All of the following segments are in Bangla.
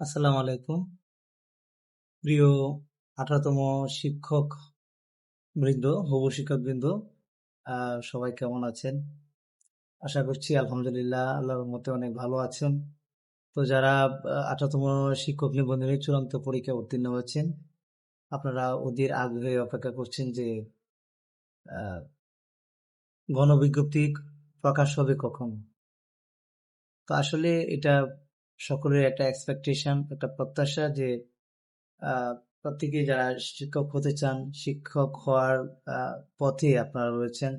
আসসালামু আলাইকুম প্রিয় আঠারোতম শিক্ষক বৃন্দ হবু শিক্ষক বৃন্দ সবাই কেমন আছেন? আশা করছি আলহামদুলিল্লাহ আল্লাহর মতে অনেক ভালো আছেন। তো যারা আঠারোতম শিক্ষক নিবন্ধনে চূড়ান্ত পরীক্ষা উত্তীর্ণ হয়েছেন, আপনারা ওদের আগ্রহে অপেক্ষা করছেন যে গণবিজ্ঞপ্তি প্রকাশ হবে কখন? তো আসলে এটা সকলের একটা এক্সপেকটেশন একটা প্রত্যাশা যে প্রত্যেকে যারা শিক্ষক হতে চান, শিক্ষক হওয়ার পথে আপনারা রয়েছেন।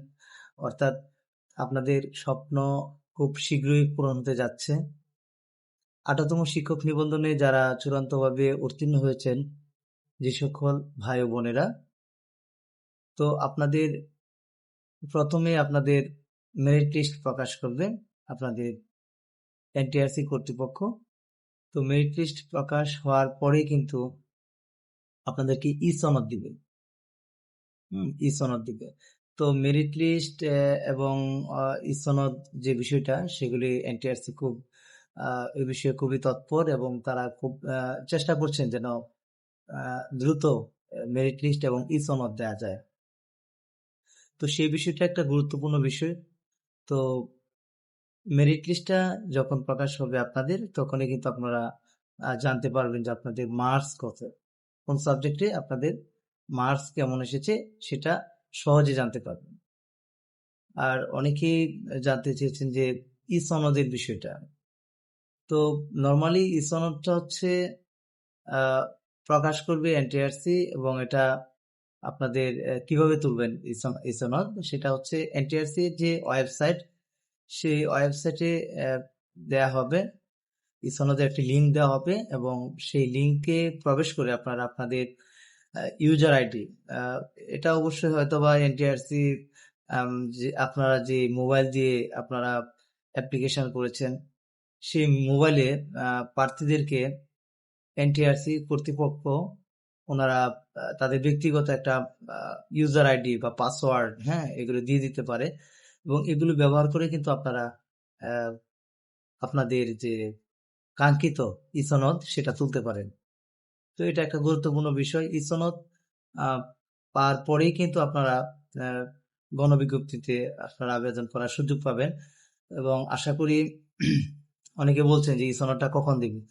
অর্থাৎ আপনাদের স্বপ্ন খুব শীঘ্রই পূরণ হতে যাচ্ছে। আঠাতম শিক্ষক নিবন্ধনে যারা চূড়ান্তভাবে উত্তীর্ণ হয়েছেন, যে সকল ভাই বোনেরা, তো আপনাদের প্রথমে আপনাদের মেরিট লিস্ট প্রকাশ করবে আপনাদের এনটিআরসি কর্তৃপক্ষ। তো মেরিট লিস্ট প্রকাশ হওয়ার পরে কিন্তু আপনাদেরকে ই সনদ দিবে। ই সনদ দিবে। তো মেরিট লিস্ট এবং ই সনদ যে বিষয়টা, সেগুলি এনটিআরসি খুব এই বিষয়ে খুবই তৎপর এবং তারা খুব চেষ্টা করছেন যেন দ্রুত মেরিট লিস্ট এবং ই সনদ দেওয়া যায়। তো সেই বিষয়টা একটা গুরুত্বপূর্ণ বিষয়। তো মেরিট লিস্টটা যখন প্রকাশ হবে আপনাদের, তখনই কিন্তু আপনারা জানতে পারবেন যে আপনাদের মার্কস কত। কোন সাবজেক্টে আপনাদের মার্কস কেমন এসেছে সেটা সহজে জানতে পারবেন। আর অনেকেই জানতে চেয়েছেন যে ই সনদের বিষয়টা। তো নর্মালি ই সনদটা হচ্ছে প্রকাশ করবে এনটিআরসি এবং এটা আপনাদের কীভাবে তুলবেন ই সনদ? সেটা হচ্ছে এনটিআরসি যে ওয়েবসাইট সেই ওয়েবসাইটে দেয়া হবে। সনদের একটি লিঙ্ক দেওয়া হবে এবং সেই লিঙ্কে প্রবেশ করে আপনারা আপনাদের ইউজার আইডি এটা অবশ্যই হয়তো বা এনটিআরসি আপনারা যে মোবাইল দিয়ে আপনারা অ্যাপ্লিকেশন করেছেন, সেই মোবাইলে প্রার্থীদেরকে এনটিআরসি কর্তৃপক্ষ, ওনারা তাদের ব্যক্তিগত একটা ইউজার আইডি বা পাসওয়ার্ড হ্যাঁ এগুলো দিয়ে দিতে পারে। এবং এগুলো ব্যবহার করে কিন্তু আপনারা আপনাদের যে কাঙ্ক্ষিত ইসনদ সেটা তুলতে পারেন। তো এটা একটা গুরুত্বপূর্ণ বিষয়। ইসনদ পার পরেই কিন্তু আপনারা গণবিজ্ঞপ্তিতে আপনারা আবেদন করার সুযোগ পাবেন এবং আশা করি অনেকে বলছেন যে ইসনদটা কখন দিবে?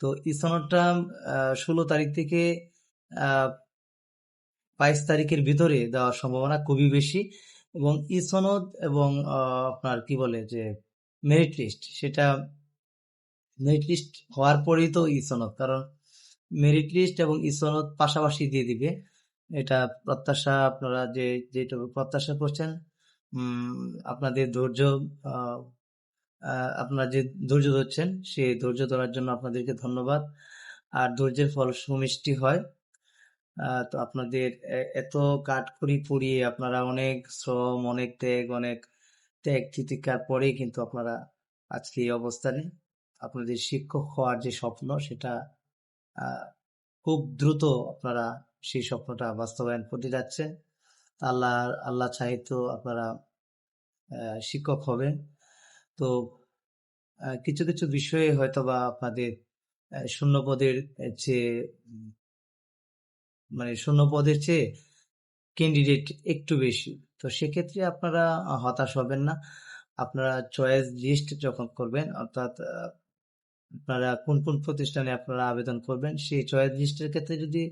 তো ইসনদটা ষোলো তারিখ থেকে বাইশ তারিখের ভিতরে দেওয়ার সম্ভাবনা খুবই বেশি। এবং ই সনদ এবং আপনার কি বলে যে মেরিট লিস্ট সেটা মেরিট লিস্ট হওয়ার পরেই তো ই সনদ, কারণ মেরিট লিস্ট এবং ই সনদ পাশাপাশি দিয়ে দিবে। এটা প্রত্যাশা আপনারা যে যেটুকু প্রত্যাশা করছেন আপনাদের ধৈর্য আপনারা যে ধৈর্য ধরছেন সেই ধৈর্য ধরার জন্য আপনাদেরকে ধন্যবাদ। আর ধৈর্যের ফল সুমিষ্টি হয়। তো আপনাদের এত কাঠখড়ি পুড়িয়ে আপনারা অনেক শ্রম, অনেক ত্যাগ অনেক ত্যাগ তিতিকার পরেই কিন্তু আপনারা আজকে এই অবস্থানে আপনাদের শিক্ষক হওয়ার যে স্বপ্ন, সেটা খুব দ্রুত আপনারা সেই স্বপ্নটা বাস্তবায়ন করতে যাচ্ছে। আল্লাহ আল্লাহ চাহিত আপনারা শিক্ষক হবেন। তো কিছু কিছু বিষয়ে হয়তো বা আপনাদের শূন্যপদের যে মানে শূন্য পদের চেয়ে ক্যান্ডিডেট একটু বেশি। তো সেক্ষেত্রে আপনারা হতাশ হবেন না। আপনারা চয়েস লিস্ট যখন করবেন, অর্থাৎ আপনারা কোন কোন প্রতিষ্ঠানে আপনারা আবেদন করবেন, সেই চয়েস লিস্টের ক্ষেত্রে যদি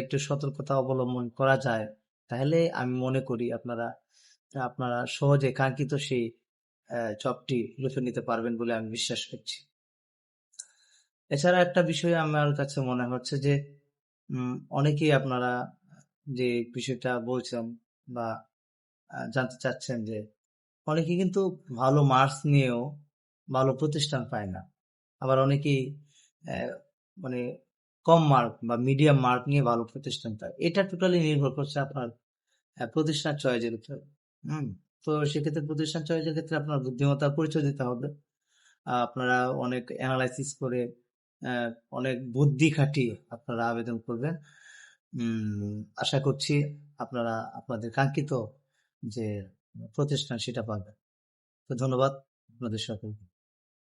একটু সতর্কতা অবলম্বন করা যায়, তাহলে আমি মনে করি আপনারা আপনারা সহজে কাঙ্ক্ষিত সেই জবটি লুফে নিতে পারবেন বলে আমি বিশ্বাস করছি। এছাড়া একটা বিষয় আমার কাছে মনে হচ্ছে যে অনেকেই আপনারা যে বিষয়টা বলছেন বা জানতে চাচ্ছেন যে, অনেকে কিন্তু ভালো মার্কস নিয়েও ভালো প্রতিষ্ঠান পায় না। আবার অনেকেই মানে কম মার্ক বা মিডিয়াম মার্ক নিয়ে ভালো প্রতিষ্ঠান পায়। এটা টোটালি নির্ভর করছে আপনার প্রতিষ্ঠান চয়েসের উপর। হম, তো সেক্ষেত্রে প্রতিষ্ঠান চয়েসের ক্ষেত্রে আপনার বুদ্ধিমত্তার পরিচয় দিতে হবে। আপনারা অনেক অ্যানালাইসিস করে অনেক বুদ্ধি খাটিয়ে আপনারা আবেদন করবেন। আশা করছি আপনারা, আপনাদের কাঙ্ক্ষিত যে প্রতিষ্ঠান সেটা পাবেন। তো ধন্যবাদ আপনাদের সকলকে।